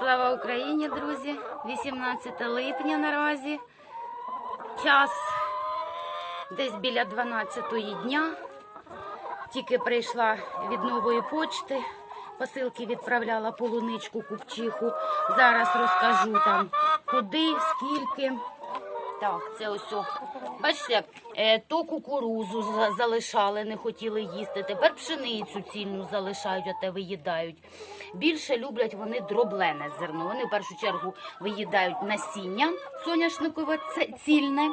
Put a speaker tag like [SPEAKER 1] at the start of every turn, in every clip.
[SPEAKER 1] Слава Україні, друзі! 18 липня наразі. Час десь біля 12 дня. Тільки прийшла від нової почти. Посилки відправляла полуничку, купчиху. Зараз розкажу там куди, скільки. Так, це ось. Бачите, е, то кукурузу за- залишали, не хотіли їсти. Тепер пшеницю цільну залишають, а те виїдають. Більше люблять вони дроблене зерно. Вони в першу чергу виїдають насіння соняшникове це цільне,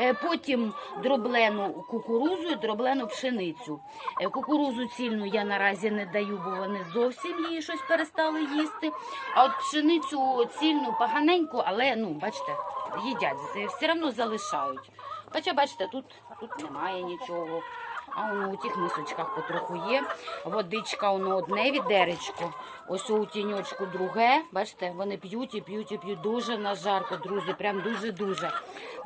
[SPEAKER 1] е, потім дроблену кукурузу і дроблену пшеницю. Е, Кукурузу цільну я наразі не даю, бо вони зовсім її щось перестали їсти. А от пшеницю цільну поганеньку, але ну, бачите, їдять, все одно залишають. Хоча, бачите, тут, тут немає нічого. А у тих мисочках потроху є. Водичка, воно одне відеречко. Ось у тіньочку друге. Бачите, вони п'ють і п'ють і п'ють. Дуже в нас жарко, друзі. Прям дуже-дуже.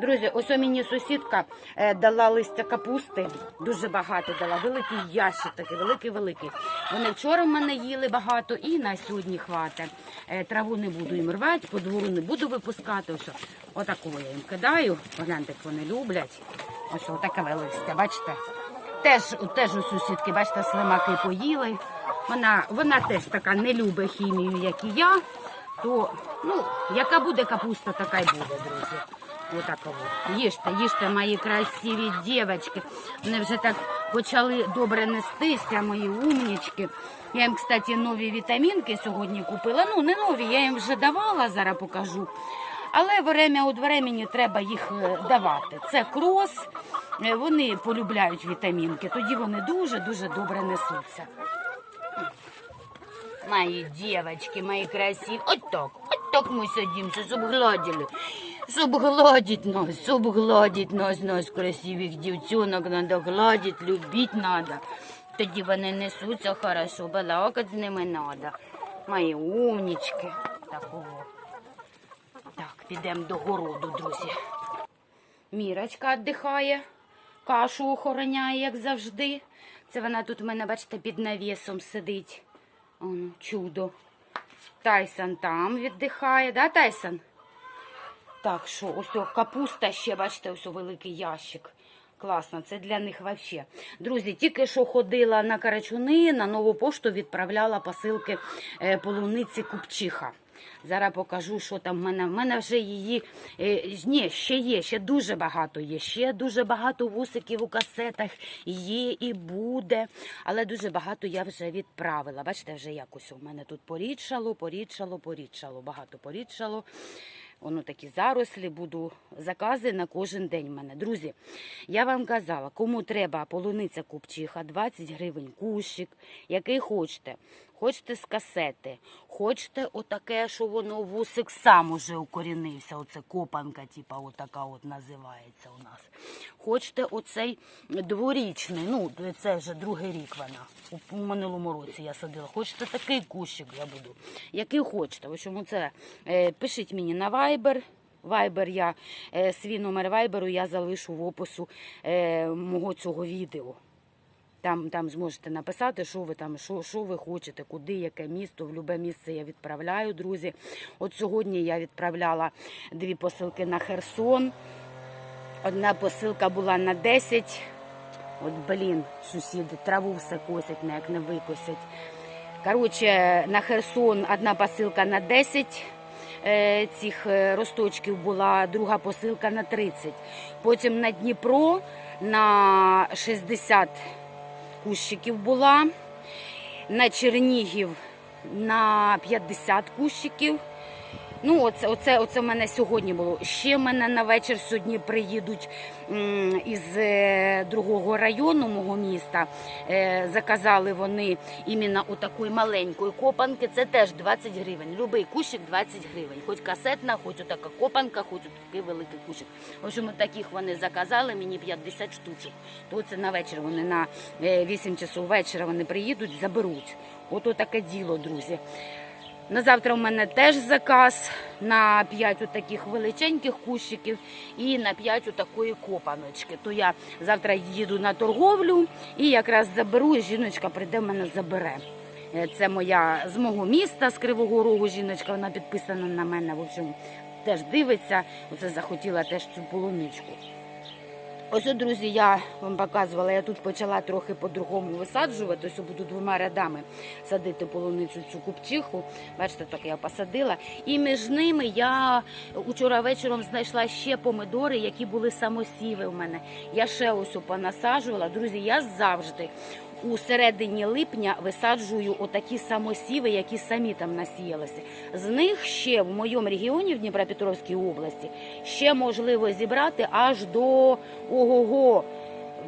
[SPEAKER 1] Друзі, ось мені сусідка е, дала листя капусти. Дуже багато дала. Великий ящик такий, великий-великий. Вони вчора в мене їли багато і на сьогодні хватить. Е, Траву не буду їм рвати, по двору не буду випускати. Ось отакого я їм кидаю. Погляньте, як вони люблять. Ось отаке листя, бачите? Теж, теж у сусідки, бачите, слимаки поїли. Вона, вона теж така не любить хімію, як і я. То, ну, яка буде капуста, така й буде, друзі. Отаково. Їжте, їжте, мої красиві дівчатки. Вони вже так почали добре нестися, мої умнічки. Я їм, кстати, нові вітамінки сьогодні купила. Ну, не нові, я їм вже давала, зараз покажу. Але время від времени треба їх е, давати. Це крос. Е, Вони полюбляють вітамінки, тоді вони дуже-дуже добре несуться. Мої дівчатки, мої красиві. От так, от так ми сидимося, щоб гладили. Щоб гладить нас, щоб гладить нас, нас, красивих дівчонок, надо гладить, любить надо. Тоді вони несуться хорошо, балакать з ними надо. Мої умнічки. Такого. Підемо до городу, друзі. Мірочка віддихає, кашу охороняє, як завжди. Це вона тут в мене, бачите, під навісом сидить. Оно, чудо. Тайсон там віддихає, да, Тайсон? Так, що, ось капуста ще, бачите, ось великий ящик. Класно, це для них взагалі. Друзі, тільки що ходила на Карачуни, на нову пошту відправляла посилки е, полуниці Купчиха. Зараз покажу, що там в мене. В мене вже її. Е, ні, ще є, ще дуже багато є. Ще дуже багато вусиків у касетах є і буде. Але дуже багато я вже відправила. Бачите, вже якось у мене тут порідшало, порідшало, порідшало. Багато порідшало. Воно такі зарослі, буду закази на кожен день в мене. Друзі, я вам казала, кому треба полуниця купчиха, 20 гривень кущик, який хочете. Хочете з касети, хочете отаке, що воно вусик сам уже укорінився. Оце копанка, типа, отака от називається у нас. Хочете оцей дворічний, ну це вже другий рік вона. У, минулому році я садила. Хочете такий кущик я буду. Який хочете. В общем, це е, пишіть мені на Viber. Viber я е, свій номер Viber я залишу в опису е, мого цього відео. Там, там зможете написати, що ви там, що, що ви хочете, куди, яке місто. В любе місце я відправляю, друзі. От сьогодні я відправляла дві посилки на Херсон. Одна посилка була на 10. От, блін, сусіди, траву все косять, не як не викосять. Коротше, на Херсон одна посилка на 10 е, цих е, росточків була, друга посилка на 30. Потім на Дніпро на 60 кущиків була, на Чернігів на 50 кущиків. Ну, оце, оце, оце в мене сьогодні було. Ще в мене на вечір сьогодні приїдуть із е, другого району мого міста. Е, заказали вони іменно у такої маленької копанки. Це теж 20 гривень. Любий кущик 20 гривень. Хоч касетна, хоч отака копанка, хоч такий великий кущик. В общем, таких вони заказали мені 50 штучок. То це на вечір вони на е, 8 часов вечора вони приїдуть, заберуть. Ото таке діло, друзі. На завтра у мене теж заказ на 5 таких величеньких кущиків і на 5 такої копаночки. То я завтра їду на торговлю і якраз заберу, і жіночка прийде в мене забере. Е, Це моя з мого міста, з Кривого Рогу жіночка, вона підписана на мене. В общем, теж дивиться. Оце захотіла теж цю полуничку. Ось, друзі, я вам показувала, я тут почала трохи по-другому висаджувати. Ось буду двома рядами садити полуницю цю купчиху. Бачите, так я посадила. І між ними я учора вечором знайшла ще помидори, які були самосіви в мене. Я ще ось понасаджувала. Друзі, я завжди у середині липня висаджую отакі самосіви, які самі там насіялися. З них ще в моєму регіоні, в Дніпропетровській області, ще можливо зібрати аж до ого-го.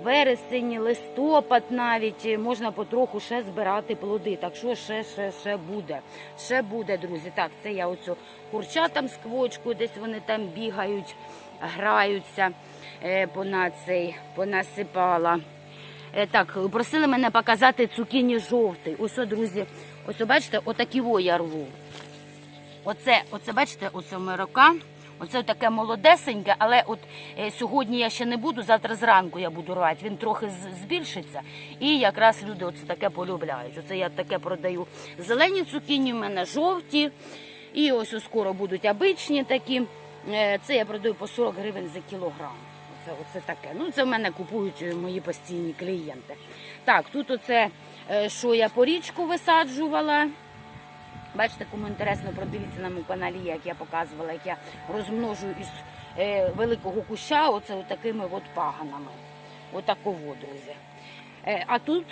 [SPEAKER 1] Вересень, листопад навіть можна потроху ще збирати плоди. Так що ще, ще, ще буде. Ще буде, друзі. Так, це я оцю курчатам з квочкою, десь вони там бігають, граються, е, пона цей, понасипала. Е, Так, просили мене показати цукіні жовтий. Ось, о, друзі, ось о, бачите, отакі во я рву. Оце, оце бачите, оце мирока. Оце таке молодесеньке, але от е, сьогодні я ще не буду, завтра зранку я буду рвати. Він трохи збільшиться. І якраз люди оце таке полюбляють. Оце я таке продаю. Зелені цукіні в мене жовті. І ось скоро будуть обичні такі. Е, Це я продаю по 40 гривень за кілограм. Оце, таке. Ну, це в мене купують е, мої постійні клієнти. Так, тут оце, е, що я по річку висаджувала. Бачите, кому інтересно, продивіться на моєму каналі, як я показувала, як я розмножую із е, великого куща оце отакими от паганами. Отаково, друзі. А тут,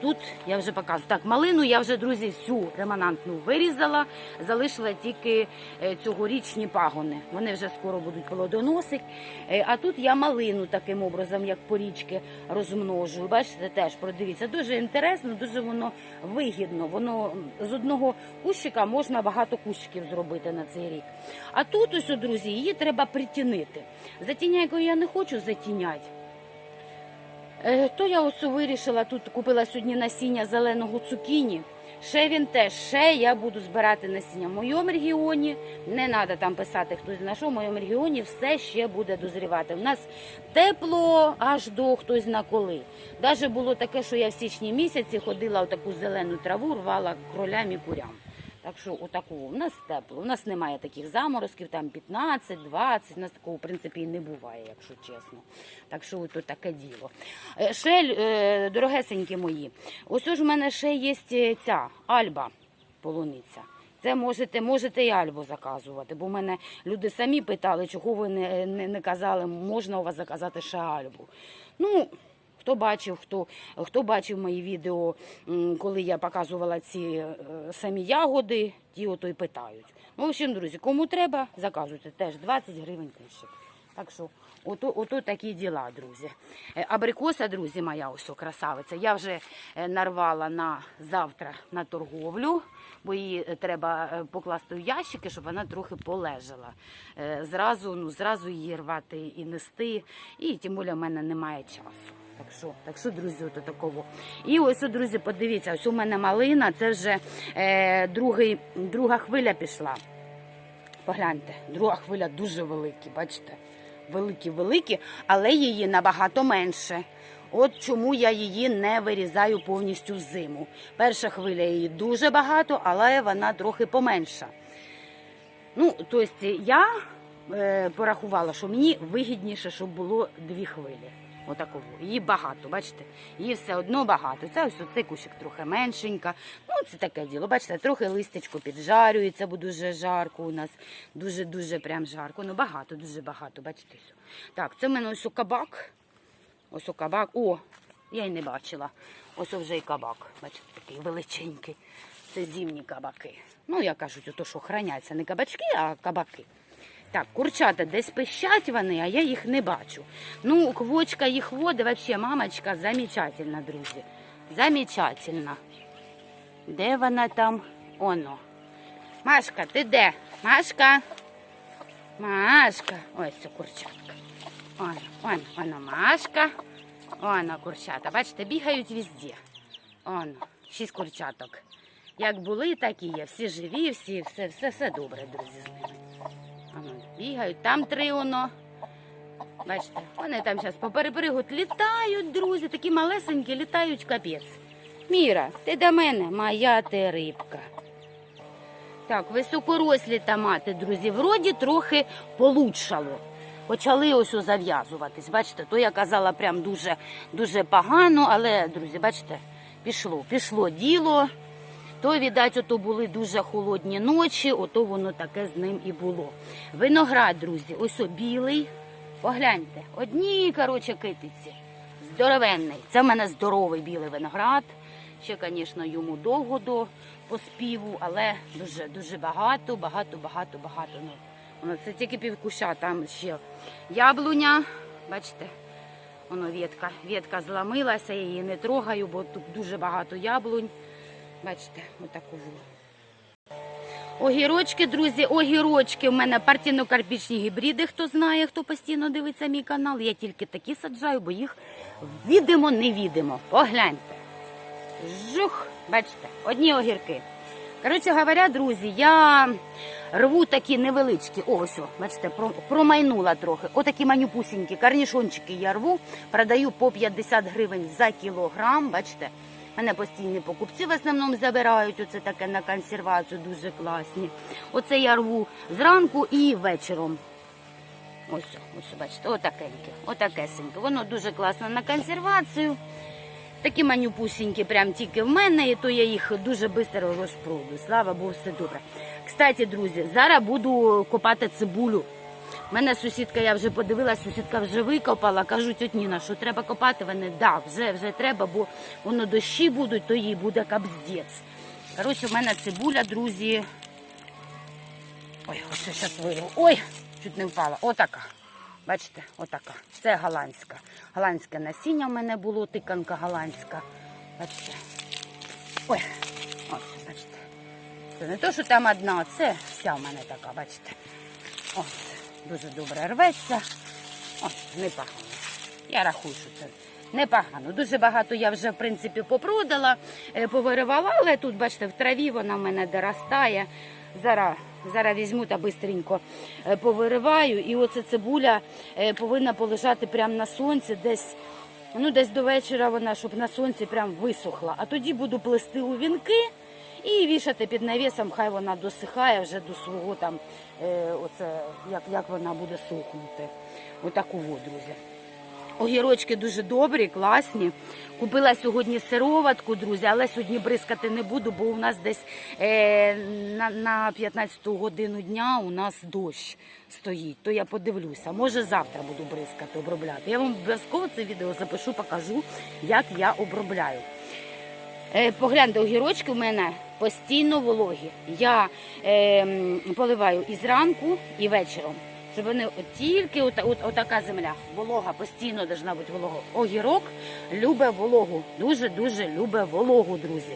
[SPEAKER 1] тут я вже показую. Так, малину я вже, друзі, всю реманантну вирізала, залишила тільки е, цьогорічні пагони. Вони вже скоро будуть плодоносити. Е, а тут я малину таким образом, як порічки, розмножую. Бачите, теж продивіться. Дуже інтересно, дуже воно вигідно. Воно з одного кущика можна багато кущиків зробити на цей рік. А тут ось, друзі, її треба притінити. Затіняйкою я не хочу затіняти. Е, То я ось вирішила, тут купила сьогодні насіння зеленого цукіні. Ще він теж, ще я буду збирати насіння в моєму регіоні. Не треба там писати, хтось знайшов, в моєму регіоні все ще буде дозрівати. У нас тепло аж до хтось на коли. Даже було таке, що я в січні місяці ходила в таку зелену траву, рвала кролям і курям. Так що отакого. У нас тепло. У нас немає таких заморозків, там 15, 20. У нас такого, в принципі, і не буває, якщо чесно. Так що ото таке діло. Е, Ще, е, дорогесенькі мої, ось ж у мене ще є е, ця альба полуниця. Це можете, можете і альбу заказувати, бо мене люди самі питали, чого ви не, не, не казали, можна у вас заказати ще альбу. Ну, Хто бачив, хто, хто бачив мої відео, коли я показувала ці е, самі ягоди, ті ото й питають. Ну, в общем, друзі, кому треба, заказуйте теж 20 гривень кущик. Так що, ото, ото такі діла, друзі. Е, Абрикоса, друзі, моя ось красавиця. Я вже е, нарвала на завтра на торговлю, бо її треба покласти в ящики, щоб вона трохи полежала. Зразу, ну, зразу її рвати і нести, і тим більше в мене немає часу. Так що, так що, друзі, от такого. І ось, друзі, подивіться, ось у мене малина, це вже е, другий, друга хвиля пішла. Погляньте, друга хвиля дуже великі, бачите? Великі-великі, але її набагато менше. От чому я її не вирізаю повністю в зиму. Перша хвиля її дуже багато, але вона трохи поменша. Ну, тобто я е, порахувала, що мені вигідніше, щоб було дві хвилі. Отаково. Її багато, бачите? Її все одно багато. Це ось оцей кущик трохи меншенька. Ну, це таке діло. Бачите, трохи листячко піджарюється, бо дуже жарко у нас. Дуже-дуже прям жарко. Ну, багато, дуже багато. Бачите, все. Так, це в мене ось о кабак. Ось о кабак. О, я й не бачила. Ось вже і кабак. Бачите, такий величенький. Це зимні кабаки. Ну, я кажу, то, що храняться не кабачки, а кабаки. Так, курчата десь пищать вони, а я їх не бачу. Ну, квочка їх води, вообще, мамочка, замечательна, друзі. Замечательна. Де вона там? Оно. Машка, ти де? Машка. Машка. Ось це курчатка. Оно, оно, оно, Машка. Оно, курчата. Бачите, бігають везде. Оно, шість курчаток. Як були, так і є. Всі живі, всі, все, все, все добре, друзі, з ними. Бігають, там три воно. Бачите, вони там зараз поперепригуть, літають, друзі, такі малесенькі, літають капець. Міра, ти до мене, моя ти рибка. Так, високорослі томати, друзі, вроді трохи получшало. Почали ось зав'язуватись. Бачите, то я казала прям дуже, дуже погано, але, друзі, бачите, пішло, пішло діло. То, віддать, ото були дуже холодні ночі, ото воно таке з ним і було. Виноград, друзі, ось о білий. Погляньте, одні, коротше, китиці. Здоровенний. Це в мене здоровий білий виноград. Ще, звісно, йому довго до поспіву, але дуже дуже багато, багато, багато, багато. Ну, воно це тільки півкуща, там ще яблуня. Бачите, воно ветка. Ветка зламилася, я її не трогаю, бо тут дуже багато яблунь. Бачите, отаку. Огірочки, друзі, огірочки. У мене партійно-карпічні гібриди. Хто знає, хто постійно дивиться мій канал. Я тільки такі саджаю, бо їх відимо, не відимо. Погляньте. Жух, бачите, одні огірки. Коротше говоря, друзі, я рву такі невеличкі. О, ось, бачите, промайнула трохи. Отакі манюпусінькі карнішончики я рву, продаю по 50 гривень за кілограм. Бачите, мене постійні покупці в основному забирають. Оце таке на консервацію, дуже класні. Оце я рву зранку і вечором. Ось, ось, бачите, отакеньке, отакесеньке. Воно дуже класно на консервацію. Такі манюпусінькі, прям тільки в мене, і то я їх дуже швидко розпродаю. Слава Богу, все добре. Кстати, друзі, зараз буду копати цибулю. Мене сусідка, я вже подивилася, сусідка вже викопала. Кажу, тьоть Ніна, що треба копати. Вони да, вже, вже треба, бо воно дощі будуть, то їй буде капздець. Коротше, в мене цибуля, друзі. Ой, ось зараз вирву. Ой, чуть не впала. Отака. Бачите, отака. Це голландська. Голландське насіння в мене було, тиканка голландська. Бачите. Ой, ось, бачите. Це не то, що там одна, це вся в мене така, бачите. Ось, дуже добре рветься. Ось, непогано. Я рахую, що це непогано. Дуже багато я вже, в принципі, попродала, е, повиривала, але тут, бачите, в траві вона в мене доростає. Зараз, зараз візьму та бистренько е, повириваю. І оце цибуля е, повинна полежати прямо на сонці, десь, ну, десь до вечора вона, щоб на сонці прям висохла. А тоді буду плести у вінки і вішати під навісом, хай вона досихає вже до свого там, е, оце, як, як вона буде сохнути. Отаку вот, друзі. Огірочки дуже добрі, класні. Купила сьогодні сироватку, друзі, але сьогодні бризкати не буду, бо у нас десь е, на, на 15 годину дня у нас дощ стоїть. То я подивлюся. Може завтра буду бризкати, обробляти. Я вам обов'язково це відео запишу, покажу, як я обробляю. Е, Погляньте, огірочки в мене постійно вологі. Я е, поливаю і зранку, і вечором. Щоб вони тільки от, от, отака земля, волога, постійно должна бути волога. Огірок любить вологу. Дуже-дуже любить вологу, друзі.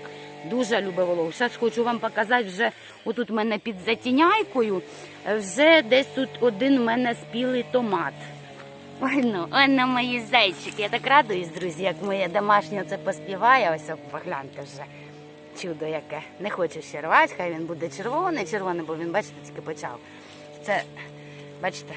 [SPEAKER 1] Дуже любить вологу. Зараз хочу вам показати вже отут в мене під затіняйкою. е, Вже десь тут один в мене спілий томат. Ой, ой, ну мої зайчики. Я так радуюсь, друзі, як моє домашнє це поспіває. Ось погляньте вже. Чудо яке. Не хочу ще рвати, хай він буде червоний, червоний, бо він, бачите, тільки почав. Це, бачите.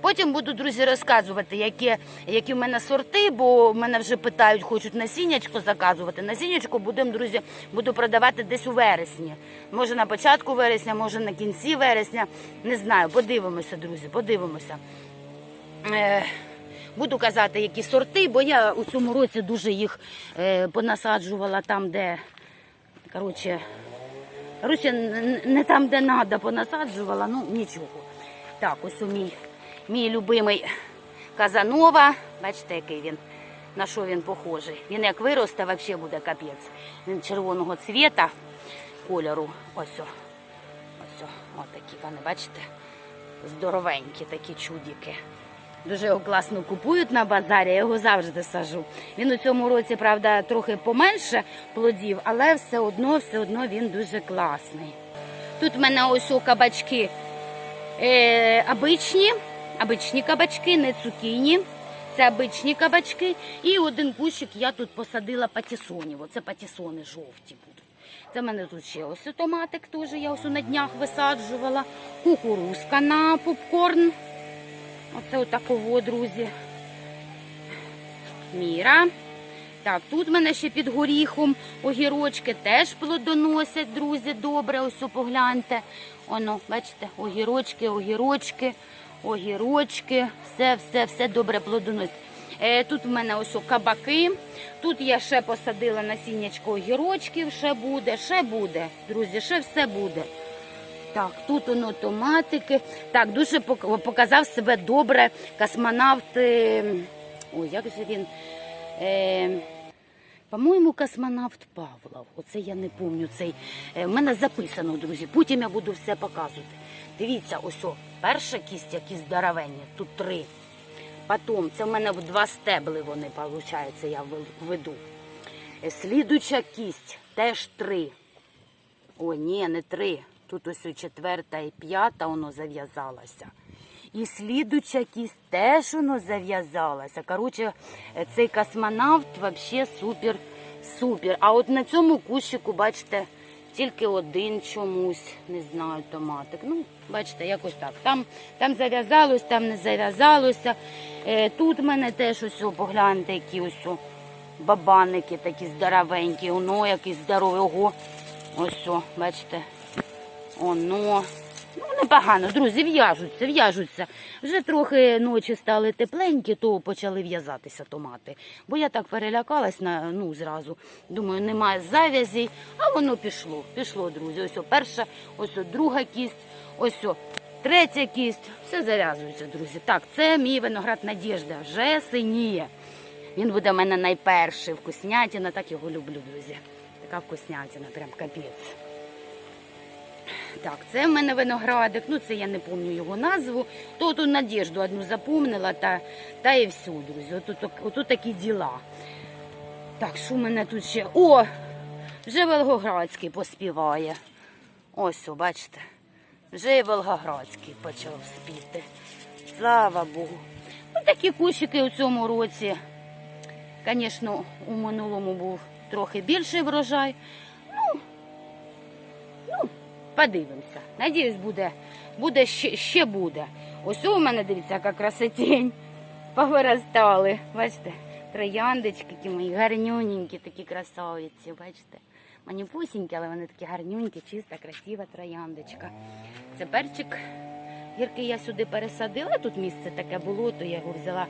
[SPEAKER 1] Потім буду, друзі, розказувати, які, які в мене сорти, бо мене вже питають, хочуть насіннячко заказувати. Насіннячко будемо, друзі, буду продавати десь у вересні. Може на початку вересня, може на кінці вересня. Не знаю, подивимося, друзі, подивимося. Е, Буду казати, які сорти, бо я у цьому році дуже їх е, понасаджувала там, де коротше, коротше, не там, де треба, понасаджувала, ну нічого. Так, ось у мій, мій любимий Казанова. Бачите, який він, на що він похожий. Він як виросте, взагалі буде капець. Він червоного цвіта кольору. Ось. о. Ось, о, от такі вони, бачите, здоровенькі такі чудики. Дуже його класно купують на базарі, я його завжди сажу. Він у цьому році, правда, трохи поменше плодів, але все одно, все одно він дуже класний. Тут в мене ось о кабачки е, обичні, обичні кабачки, не цукіні. Це обичні кабачки. І один кущик я тут посадила патісонів. Оце патісони жовті будуть. Це в мене тут ще ось томатик теж я ось на днях висаджувала. Кукурузка на попкорн. Оце отаково, друзі. Міра. Так, тут в мене ще під горіхом огірочки теж плодоносять, друзі, добре. Ось погляньте. Оно, бачите, огірочки, огірочки, огірочки. Все, все, все добре плодоносить. Е, тут в мене ось кабаки. Тут я ще посадила насіннячко огірочків, ще буде, ще буде, друзі, ще все буде. Так, тут воно томатики. Так, дуже показав себе добре космонавт. е, Ой, як же він? Е, по-моєму, космонавт Павлов. Оце я не пам'ятаю. Цей е, в мене записано, друзі. Потім я буду все показувати. Дивіться, ось о, перша кість, які здоровенні, тут три. Потім, це в мене в два стебли вони, виходить, я веду. Е, Слідуча кість теж три. О, ні, не три. Тут ось четверта і п'ята воно зав'язалося. І слідуча кість теж воно зав'язалося. Коротше, е, цей космонавт взагалі супер, супер. А от на цьому кущику, бачите, тільки один чомусь, не знаю, томатик. Ну, бачите, якось так. Там, там зав'язалось, там не зав'язалося. Е, тут в мене теж ось, погляньте, які ось бабаники такі здоровенькі, воно якийсь здоровий. Ого, ось, бачите, Оно. Ну, непогано, друзі, в'яжуться, в'яжуться. Вже трохи ночі стали тепленькі, то почали в'язатися томати. Бо я так перелякалась на, ну, зразу. Думаю, немає зав'язі, а воно пішло. Пішло, друзі. Ось о, перша, ось о, друга кість, ось о, третя кість. Все зав'язується, друзі. Так, це мій виноград Надіжда. Вже синіє. Він буде в мене найперший. Вкуснятина, так його люблю, друзі. Така вкуснятина, прям капець. Так, це в мене виноградик, ну це я не пам'ятаю його назву. То ту надіжду одну запомнила, та, та і все, друзі. Отут, отут такі діла. Так, що в мене тут ще? О! Вже Волгоградський поспіває. Ось, о, бачите. Вже і Волгоградський почав спіти. Слава Богу. Ну, такі кущики у цьому році. Звісно, у минулому був трохи більший врожай. Подивимося. Надіюсь, буде, буде ще, ще буде. Ось у мене, дивіться, яка красотень. Повиростали. Бачите, трояндочки які мої гарнюненькі, такі красавиці. Бачите? Маніпусінькі, але вони такі гарнюнькі, чиста, красива трояндочка. Це перчик. Гірки я сюди пересадила. Тут місце таке було, то я його взяла,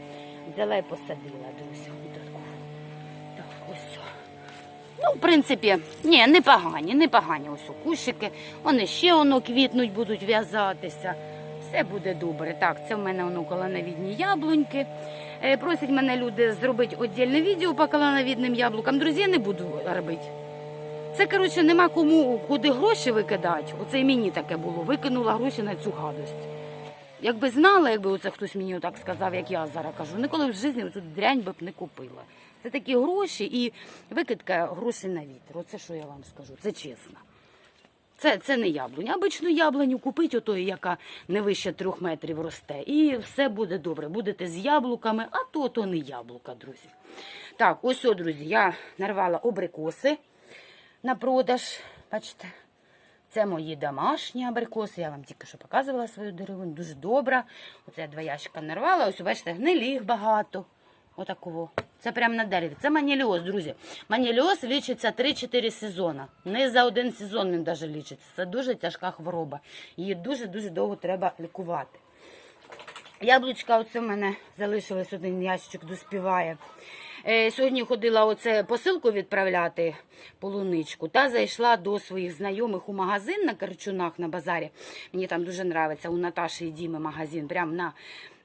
[SPEAKER 1] взяла і посадила, друзі. Так, ось. Ну, в принципі, ні, непогані, непогані ось кущики. Вони ще воно квітнуть, будуть в'язатися. Все буде добре. Так, це в мене воно колоновідні яблуньки. Е, просять мене люди зробити віддільне відео по колоновідним яблукам. Друзі, я не буду робити. Це, коротше, нема кому куди гроші викидати. Оце і мені таке було. Викинула гроші на цю гадость. Якби знала, якби оце хтось мені так сказав, як я зараз кажу, ніколи в житті цю дрянь би б не купила. Це такі гроші і викидка грошей на вітер. Оце що я вам скажу, це чесно. Це, це не яблуня. Обичну яблуню купить отої, яка не вище трьох метрів росте. І все буде добре. Будете з яблуками, а то то не яблука, друзі. Так, ось, о, друзі, я нарвала абрикоси на продаж. Бачите, це мої домашні абрикоси. Я вам тільки що показувала свою деревину. Дуже добра. Оце я два ящика нарвала. Ось, бачите, гнилих багато. Отакого. Це прямо на дереві. Це маніліоз, друзі. Маніліоз лічиться 3-4 сезони. Не за один сезон він навіть лічиться. Це дуже тяжка хвороба. Її дуже-дуже довго треба лікувати. Яблучка, оце в мене залишилось один ящик, доспіває. Е, сьогодні ходила оце посилку відправляти полуничку та зайшла до своїх знайомих у магазин на Карчунах на базарі. Мені там дуже подобається у Наташі і Діми магазин. Прямо на,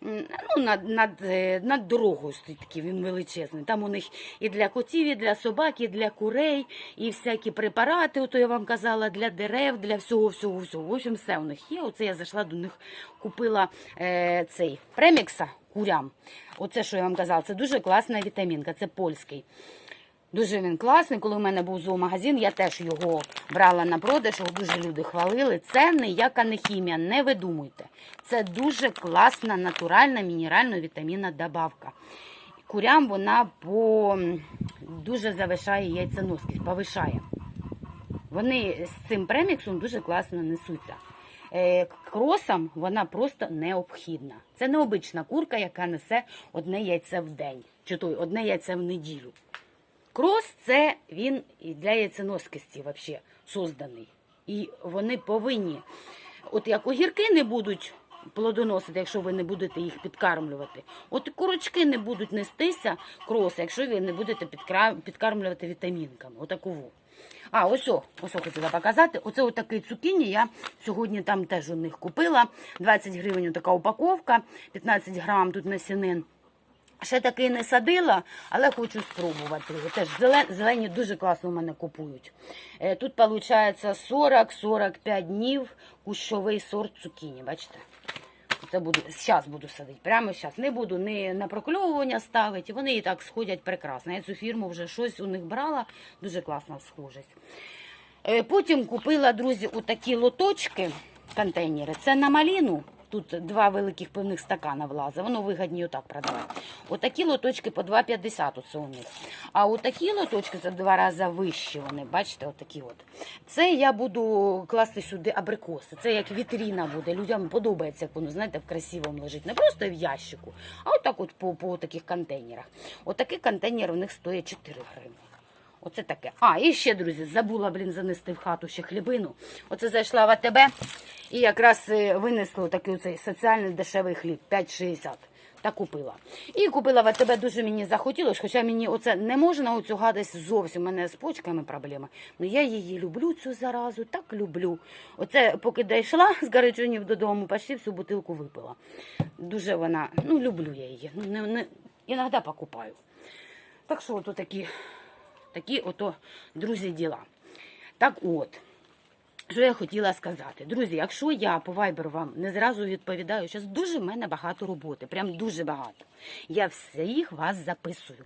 [SPEAKER 1] ну, над, над, е, над дорогою стоїть такий, він величезний. Там у них і для котів, і для собак, і для курей, і всякі препарати, ото я вам казала, для дерев, для всього, всього, всього. В общем, все у них є. Оце я зайшла до них, купила е, цей премікса курям. Оце, що я вам казала, це дуже класна вітамінка, це польський. Дуже він класний. Коли в мене був зоомагазин, я теж його брала на продаж, його дуже люди хвалили. Це ніяка не хімія, не видумуйте. Це дуже класна, натуральна, мінеральна вітамінна добавка. Курям вона по... дуже завишає яйценоскість, повишає. Вони з цим преміксом дуже класно несуться. Е, Кросам вона просто необхідна. Це необична курка, яка несе одне яйце в день, чи то одне яйце в неділю. Крос це він для яйценоскості взагалі созданий. І вони повинні, от як огірки не будуть плодоносити, якщо ви не будете їх підкармлювати. От курочки не будуть нестися кроси, якщо ви не будете підкармлювати вітамінками. Отакову. А, ось ось хотіла показати. Оце отакий цукіні я сьогодні там теж у них купила. 20 гривень така упаковка, 15 грам тут насінин. Ще такий не садила, але хочу спробувати. Теж зелені дуже класно в мене купують. Е, Тут виходить 40-45 днів кущовий сорт цукіні. Бачите? Це буду зараз буду садити. Прямо зараз. Не буду ні на прокльовування ставити. Вони і так сходять прекрасно. Я цю фірму вже щось у них брала, дуже класна схожість. Е, Потім купила, друзі, отакі лоточки, контейнери. Це на маліну. Тут два великих пивних стакана влазить. Воно вигідні отак продавати. Отакі лоточки по 2,50 оце у них. А отакі лоточки це два рази вищі вони. Бачите, отакі от. Це я буду класти сюди абрикоси. Це як вітріна буде. Людям подобається, як воно, знаєте, в красивому лежить. Не просто в ящику, а отак от по, по таких контейнерах. Отакий контейнер у них стоїть 4 гривні. Оце таке. А, і ще, друзі, забула, блін, занести в хату ще хлібину. Оце зайшла в АТБ і якраз е, винесла такий оцей соціальний дешевий хліб 5,60. Та купила. І купила в АТБ дуже мені захотілося, хоча мені оце не можна оцю гадость зовсім. У мене з почками проблема. Ну я її люблю, цю заразу, так люблю. Оце поки дійшла з гарячунів додому, почти всю бутилку випила. Дуже вона, ну люблю я її. Ну, не, не, іноді покупаю. Так що ото такі Такі ото, друзі, діла. Так от, що я хотіла сказати. Друзі, якщо я по вайберу вам не зразу відповідаю, зараз дуже в мене багато роботи, прям дуже багато. Я всіх вас записую.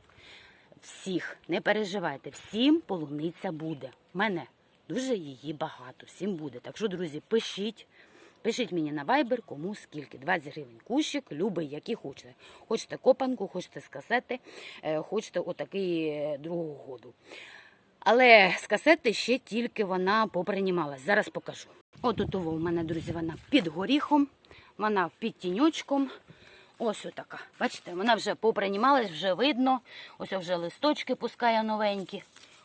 [SPEAKER 1] Всіх, не переживайте, всім полуниця буде. В мене дуже її багато, всім буде. Так що, друзі, пишіть. Пишіть мені на Viber, кому скільки. 20 гривень кущик, любий, який хочете. Хочете копанку, хочете з касети, е, хочете отакий е, другого году. Але з касети ще тільки вона попринімалась. Зараз покажу. От у мене, друзі, вона під горіхом, вона під тіньочком. Ось отака. Бачите, вона вже попринімалась, вже видно. Ось вже листочки пускає новенькі.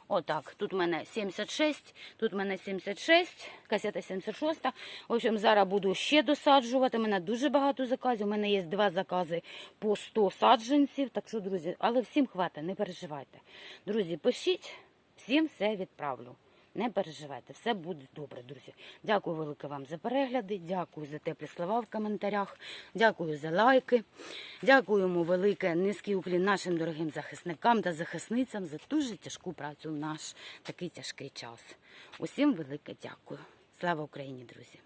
[SPEAKER 1] Отак. Тут у мене 76, тут в мене 76, касета 76. В общем, зараз буду ще досаджувати. У мене дуже багато заказів. У мене є два закази по 100 саджанців. Так що, друзі, але всім хватить, не переживайте. Друзі, пишіть, всім все відправлю. Не переживайте, все буде добре, друзі. Дякую велике вам за перегляди, дякую за теплі слова в коментарях, дякую за лайки. Дякуємо велике низький уклін нашим дорогим захисникам та захисницям за дуже тяжку працю в наш такий тяжкий час. Усім велике дякую. Слава Україні, друзі!